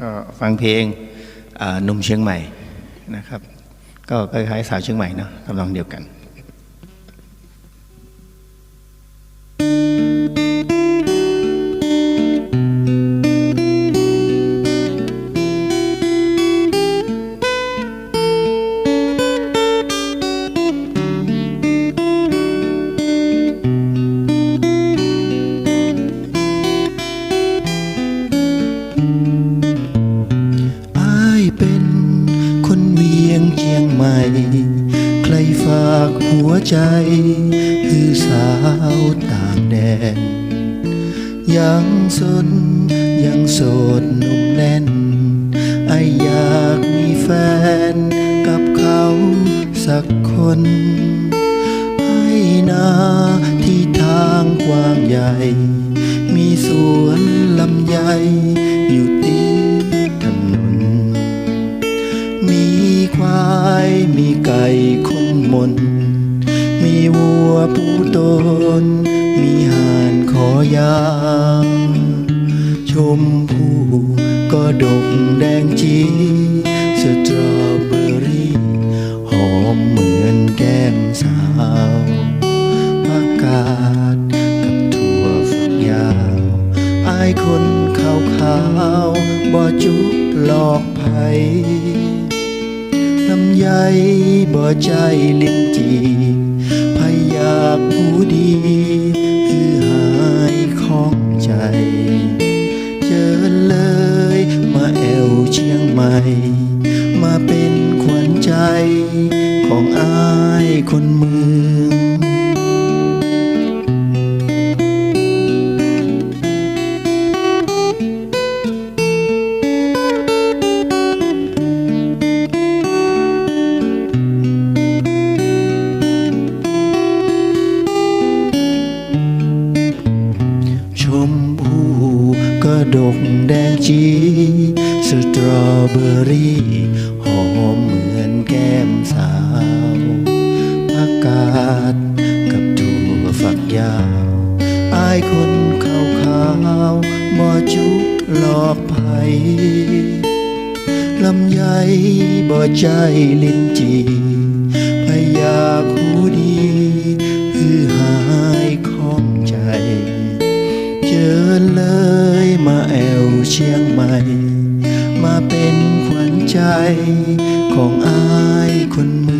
ก็ฟังเพลงหนุ่มเชียงใหม่นะครับ ก็คล้ายๆสาวเชียงใหม่เนาะทำนองเดียวกัน เชียงใหม่ ใครฝากหัวใจ คือสาวต่างแดน ยังสนยังโสดหนุ่มแน่น ไออยากมีแฟนกับเขาสักคนให้นาที่ทางกว้างใหญ่ มีสวนลำไย มีควายมีไก่คงมน มีวัวผู้ตน มีห่านขอยาง ชมพู่ก็ดกแดงจีสตรอเบอรี่หอมเหมือนแก้มสาวผักาดกับถั่วฝักยาว อายคนขาวขาวๆบ่จุหลอกไผ ลำไยบ่ใจลิ้นจีพยอยากผู้ดีคือหายของใจ เจอเลยมาแอวเชียงใหม่ มาเป็นขวัญใจของอา ก็ดกแดงจีสตรอเบอรี่หอมเหมือนแก้มสาวผักกาดกับถั่วฝักยาวอายคนขาวขาวๆบ่จุหลอกไผลำไยบ่ใจลิ้นจีพยายากผู้ดีคือหายของใจเจอเลย เชียงใหม่ มาเป็นขวัญใจของอายคนเมือง